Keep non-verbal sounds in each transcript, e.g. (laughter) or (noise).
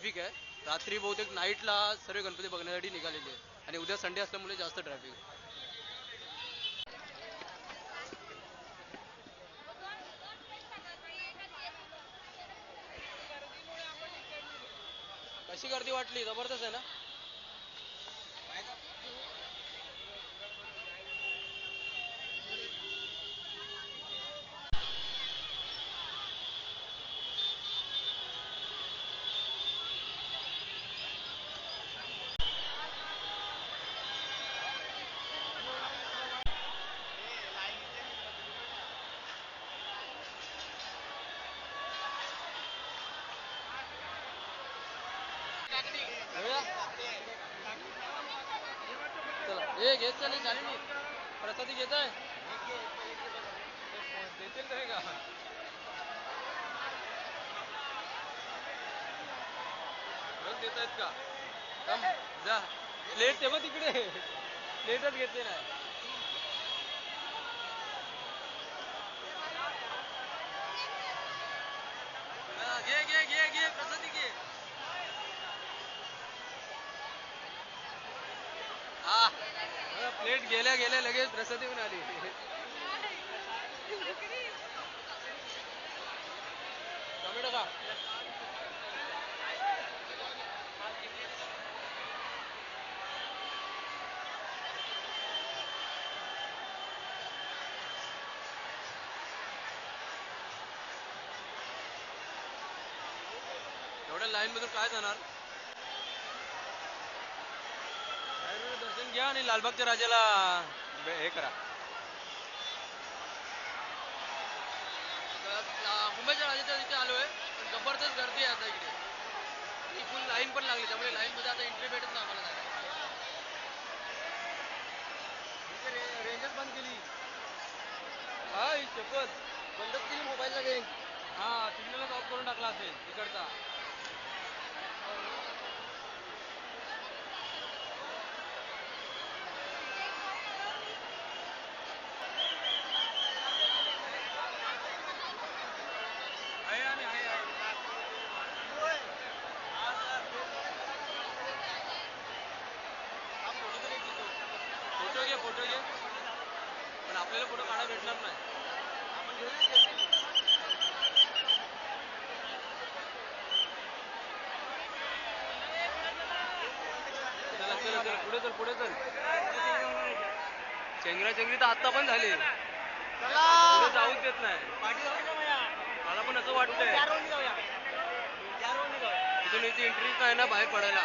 Traffic आहे. रात्री बहुतेक नाईटला सर्व गणपती बघण्यासाठी निघालेले आहेत. आणि उद्या संडे असल्यामुळे जास्त ट्रॅफिक कशी गर्दी वाटली? जबरदस्त आहे ना चला हे घेत चालेल झाली मी प्रसादी घेत आहे. देतील तरी का? रोज देत आहेत का? थांब, जा. प्लेट तेव्हा तिकडे. प्लेटच घेतले नाही हा, घे घे घे घे प्रसादी घे हा प्लेट लगेच प्रसादी पण आली. टोमॅटो का एवढ्या लाईन मधून काय जाणार? दर्शन घ्या आणि लालबागच्या राजाला हे करा. मुंबईच्या राजाच्या इथे आलोय पण जबरदस्त गर्दी आहे आता इकडे आणि फुल लाईन पण लागली त्यामुळे लाईन मध्ये आता एंट्री भेटत नाही आम्हाला. रेंजच बंद केली. हा ही शपथ. बंदच केली मोबाईलला रेंज हा सिग्नलच ऑफ करून टाकला असेल तिकडचा आहे आणि आहे आहे हा फोटो तरी घेतो फोटो घे फोटो घे पण आपल्याला फोटो काढा भेटणार नाही. आपण घेऊया चला चला चला पुढे चल पुढे चल. चेंगरा चेंगरी तर आता पण झाली. पुढे जाऊच देत नाही. मला पण असं वाटतंय. इथून इथे एंट्री नाही ना बाहेर पडायला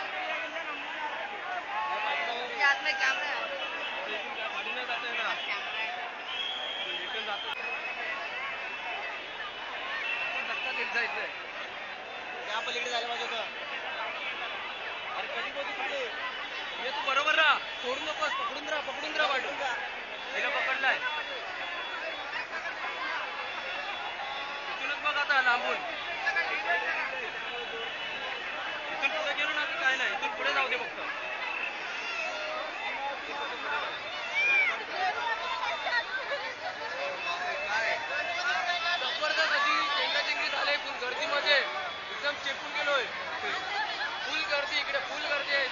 इथून काय गाडी नाही जाता येणार रिटर्न जातो आपण धक्का देत जायचंय त्या पलीकडे झालं पाहिजे होतं अरे कधी कधी पुढे ये तू बरोबर राहा सोडू नकोस पकडून राहा पकडून राहा वाटून तिला पकडलाय इथूनच बघ आता लांबून इथून पुढे गेलो ना काय नाही? इथून पुढे जाऊ दे फक्त. गर्दी मध्ये एकदम चेपून गेलोय. फुल गर्दी इकडे फुल गर्दी आहे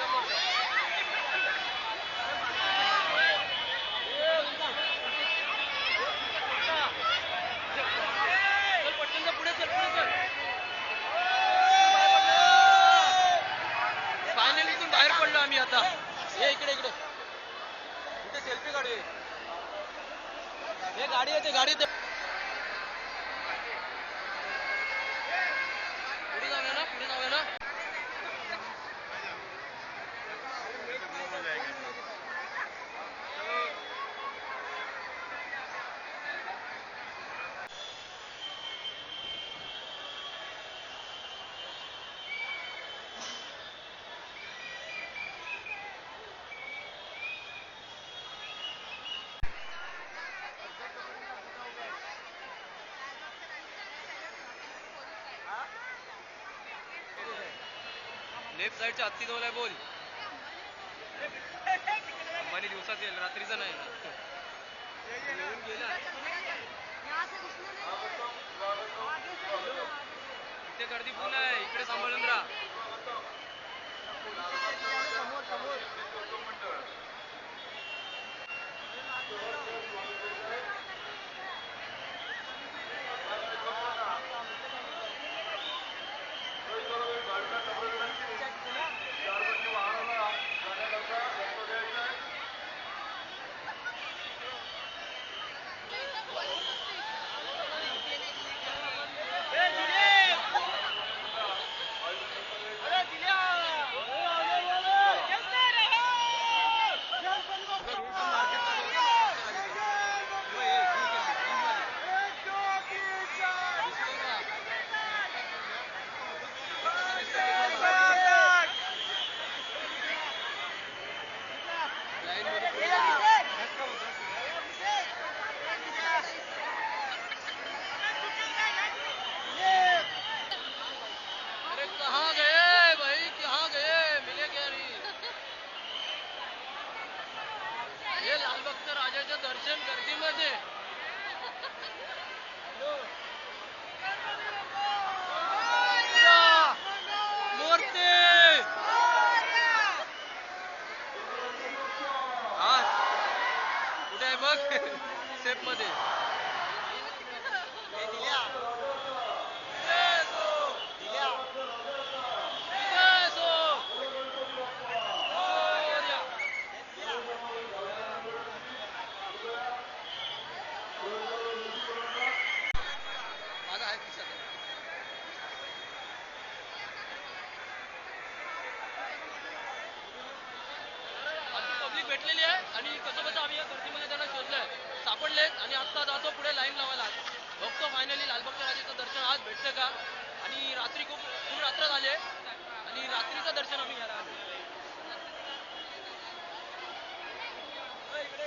आम्ही आता. हे इकडे इकडे. इथे सेल्फी काढूया हे गाडी आहे ते गाडी لنا نحن लेफ्ट साईडच्या हत्ती जवळ आहे बोल. अंबानी दिवसाच येईल रात्रीचं नाही. इथे गर्दी पूर्ण आहे इकडे सांभाळून राहा. बघ. (laughs) सेफमध्ये.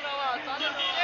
Salah, salah.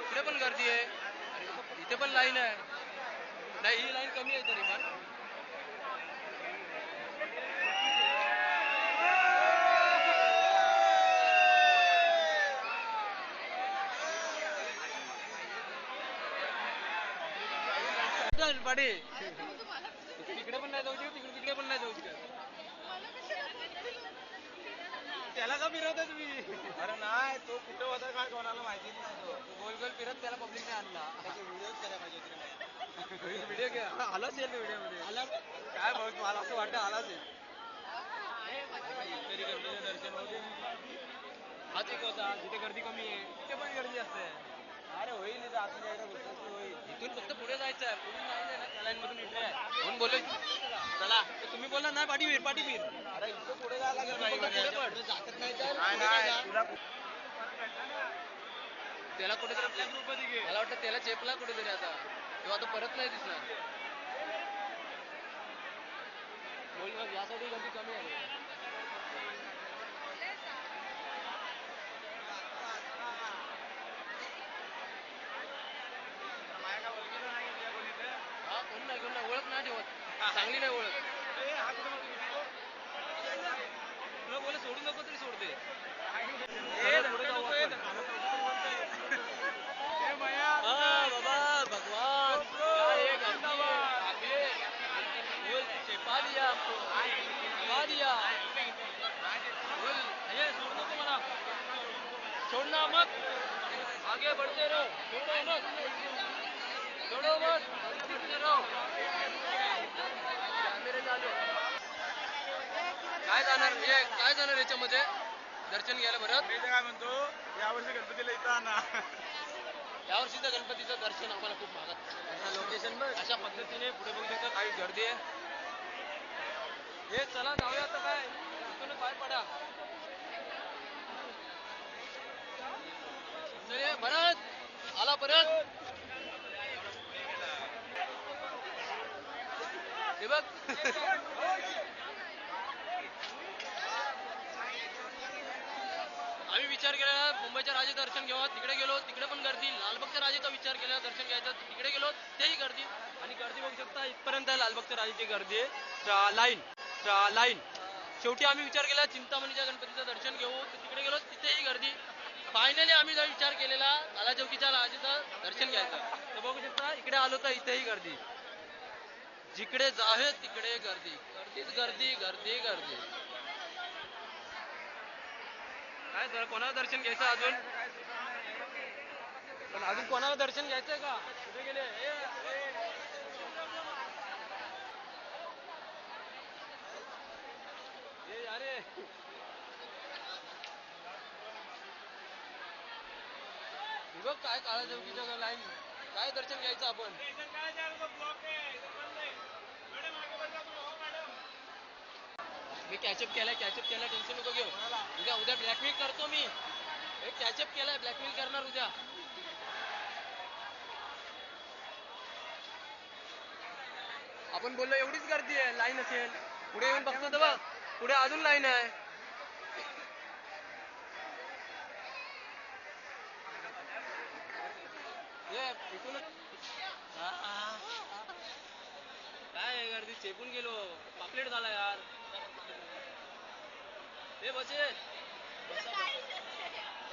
इकडे पण गर्दी आहे. इथे पण लाईन आहे. नाही ही लाईन कमी आहे तरी पण. पाडी तिकडे पण नाही जाऊ शकत तिकडे तिकडे पण नाही जाऊ शकत त्याला का फिरवता तुम्ही? अरे नाही तो कुठं होता काय कोणाला माहितीच नाही तो. गोल गोल फिरत त्याला पब्लिकने आणला. व्हिडिओ करायला पाहिजे होते रे. व्हिडिओ घ्या आलाच येईल व्हिडिओमध्ये? आला काय भाऊ मला असं वाटतं आलाच येईल तरी गर्दीचं दर्शन होते. हाच एक होता जिथे गर्दी कमी आहे तिथे पण गर्दी असते. अरे होईल इथं की होईल. इथून फक्त पुढे जायचं आहे. पुढे जायचं ना त्या लाईन मधून एंट्री आहे. म्हणून बोललो चला तर तुम्ही बोलला नाही पाठी फिर अरे इथं पुढे जायला लागेल नाही नाही तुला त्याला कुठेतरी मला वाटतं त्याला चेपला कुठेतरी आता. तेव्हा आता परत नाही दिसणार. बोल मग यासाठी गर्दी कमी आहे माझ्या काय ओळखीचं नाही तुझ्या कोणी इथं? हा कोण नाही कोण नाही ओळख नाही ठेवत चांगली नाही ओळख ए, हा कुठं बघ- तुला बोल सोडू नको तरी सोडते ए, पुढे जाऊ नको, ए, आपण. ए, भैया, हा बाबा भगवान क्या ये गर्दी है आगे बोल चेपा दिया आपको चेपा दिया बोल ये छोड़ नको मला छोड़ना मत आगे बढ़ते रहो छोड़ो मत छोड़ो मत बढ़ते रहो कॅमेरे चालू काय जाणार हे काय जाणार याच्यामध्ये दर्शन घ्यायला परत मी तर काय म्हणतो यावर्षी गणपतीला इथं आणा. यावर्षीचं गणपतीचं दर्शन आम्हाला खूप भागात लोकेशन बघ अशा पद्धतीने पुढे बघू शकता काही गर्दी आहे. हे चला जाऊया आता काय. इथून पाय पडा. भरत. आला परत. हे बघ (laughs) आम्ही विचार केला मुंबईच्या राजे दर्शन घ्यावं तिकडे गेलो तिकडे पण गर्दी. लालबागच्या राजेचा विचार केला दर्शन घ्यायचं तिकडे गेलो तेही गर्दी. आणि गर्दी बघू शकता इथपर्यंत आहे लालबागच्या राजाची गर्दी आहे. Line line. शेवटी आम्ही विचार केला चिंतामणीच्या गणपतीचं दर्शन घेऊ. तिकडे गेलो तिथेही गर्दी. फायनली आम्ही जो विचार केलेला काला चौकीच्या राजेचं दर्शन घ्यायचं. तर बघू शकता इकडे आलो तर इथेही गर्दी. जिकडे जावे तिकडे गर्दी. गर्दीच गर्दी गर्दी गर्दी. काय सर कोणाला दर्शन घ्यायचं अजून? पण अजून कोणाला दर्शन घ्यायचंय का? कुठे गेले? अरे. बघ काय काळा चौकीच्या लाईन. काय दर्शन घ्यायचं आपण? मी कॅचअप केलाय कॅचअप केलाय टेन्शन नको घेऊ. उद्या उद्या ब्लॅकमेल करतो मी. कॅचअप केलाय ब्लॅकमेल करणार उद्या. आपण बोललो एवढीच गर्दी आहे लाईन असेल. पुढे येऊन बघतो तर बघ. पुढे अजून लाईन आहे. काय गर्दी? चेपून गेलो. पापलेट झाला यार. हे बसे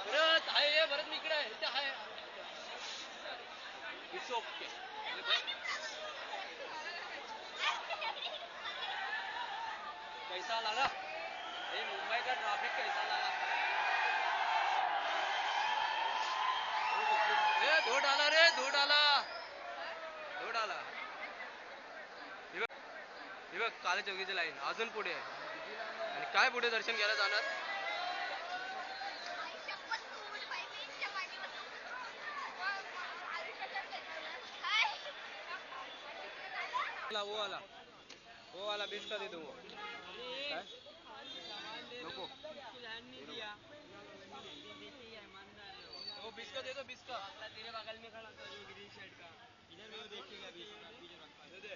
परत आहे हे परत मी इकडे आहे ते आहे इट्स ओके कैसा लागा हे मुंबई का ट्रैफिक कैसा लागा रे धो डाला रे धो डाला. धो डाला. हे बघ काले चौकीची लाईन अजून पुढे आहे. काय पुढे दर्शन घ्यायला जाणार? आला वो आला. वो वाला बीस का दे वो काय? नको. वो बीस का दे दो बीस तेरे बगल में खड़ा था जो ग्रीन शर्ट का इधर वो देखेगा बीस का दे दे.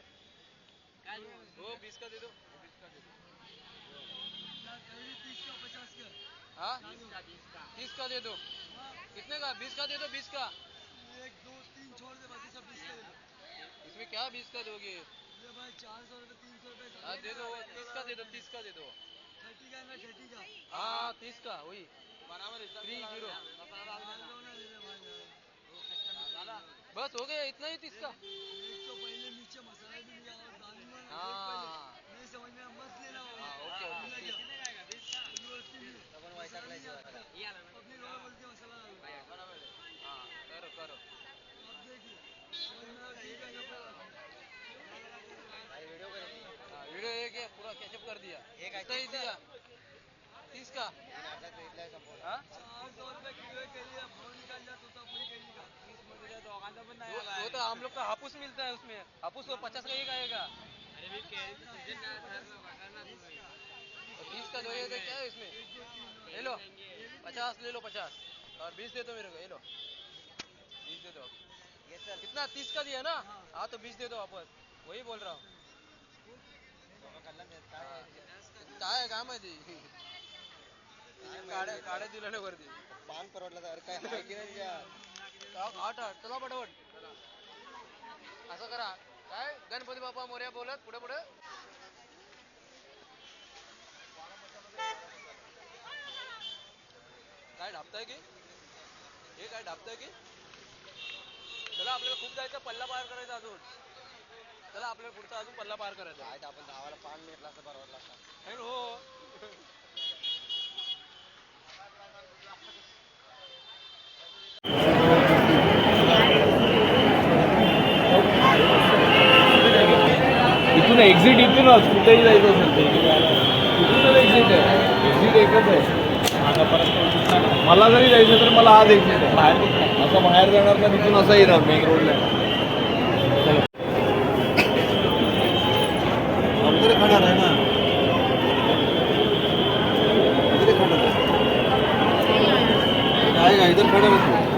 वो बिस्का दे दो बिस्का दे दो हाँ? तीस का दे दो। कितने का? बीस का दे दो बीस का। एक दो तीन छोड़ दे बाकी सब बीस का दे दो। इसमें क्या बीस का दोगे? ये भाई चार सौ रुपये तीन सौ रुपये हाँ दे दो तीस का दे दो तीस का दे दो। थर्टी का है ना थर्टी का? हाँ तीस का वही। बराबर थ्री ज़ीरो। बस हो गया इतना ही तीस का। एक तो पहले नीचे मसाला भी लिया और ना हाँ। मसाला नहीं आता। अपनी रोड बोलती है मसाला डालो। हाँ करो करो अब देखिए समझ में आ- ठीक है ना पूरा? हाँ वीडियो एक है पूरा कैचअप कर दिया कितना ही दिया तीस का हाँ चार सौ रुपये किलो के लिए भाव निकाल जा तोतापुरी के लिए का। वो वो तो हम लोग का हापुस मिलता है उसमें हापुस तो पचास का एक आएगा तो बीस का दो ये तो क्या है इसमें? ले लो पचास ले लो पचास। और बीस दे दो मेरे को ये लो। बीस दे दो। कितना? तीस का दिया ना? हाँ तो बीस दे दो वापस। वही बोल रहा हूँ. काय काय माहिती? काड्या काड्या दिल्या ना वरती पान परवडलं तर काय आहे की नाही आठ आठ. चला पटापट. असं करा. काय? गणपती बाप्पा मोर्या बोलत पुढे पुढे. काय ढापताय की? हे काय ढापताय की? चला आपल्याला खूप जायचं पल्ला पार करायचा अजून. चला आपल्याला पुढचा अजून पल्ला पार करायचा काय आपण गावाला पान भेटला असं परवडला असता है ना, हो इथून एक्झिट इथूनच कुठेही जायचं असेल ते एक्झिट आहे? एक्झिट एकच आहे. मला जरी जायचं तर मला आज एक बाहेर असं बाहेर जाणार तर तिथून असं येणार मेन रोडला अंदर खड़ा रहना इधर खड़ा रह आएगा इधर खड़ा रह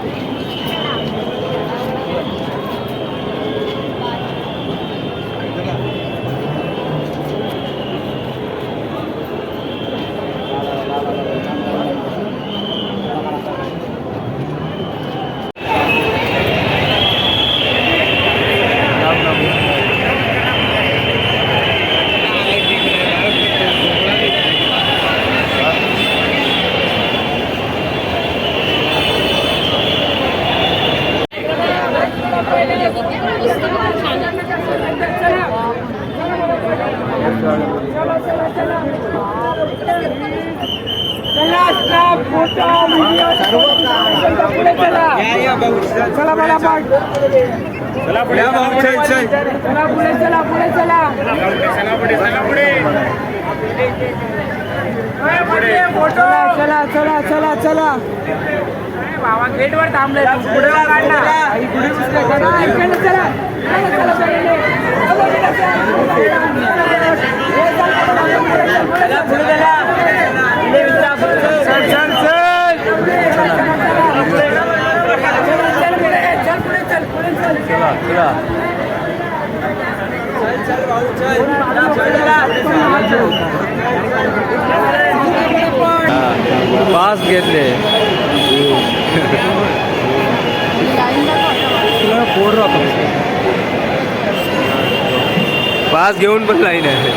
चला चला चला चला बाबा गेटवर थांबले पुढे काढला चला इकडनं चला चला, चला, पहिले. चला, चला, चला. पुढे चला. चल, चल, चल. चल, पुढे, चल, पुढे, चल, पुढे, चल. चल, चल, भाऊ, चल. पास घेतले. पास घेऊन पण लाईन आहे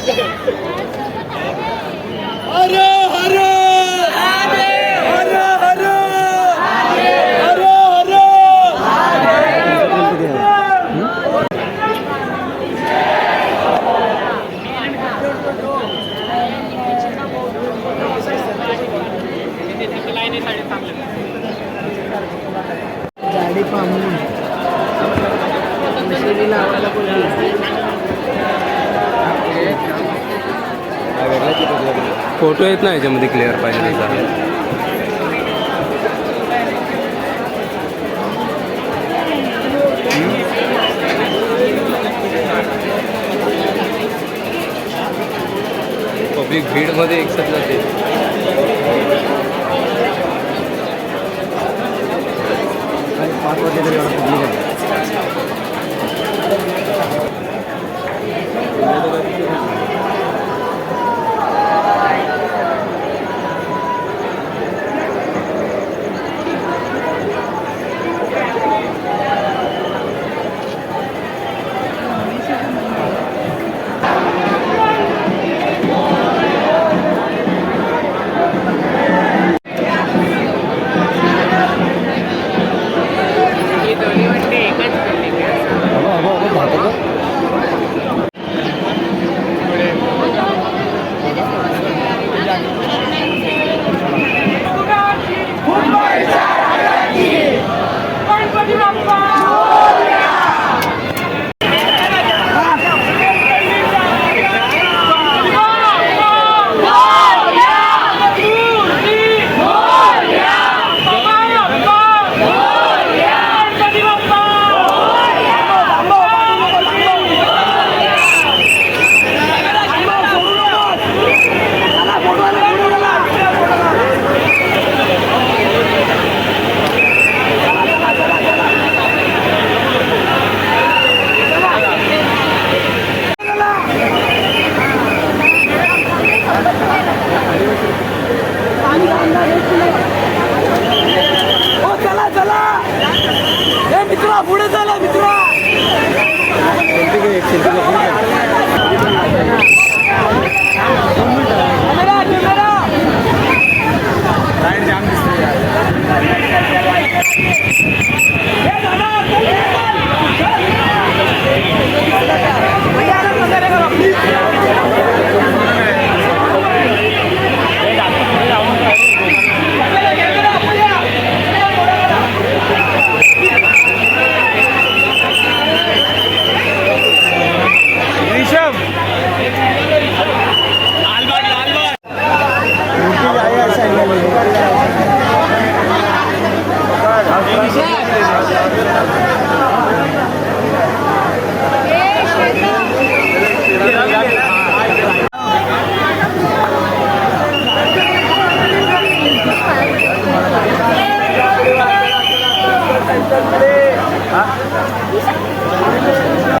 चला गाडी पाहून फोटो येत नाही याच्यामध्ये क्लिअर पाहिजे त्याचा पब्लिक भीडमध्ये एकसाथ जाते पाच वाजता तरी एवढा पब्लिक आहे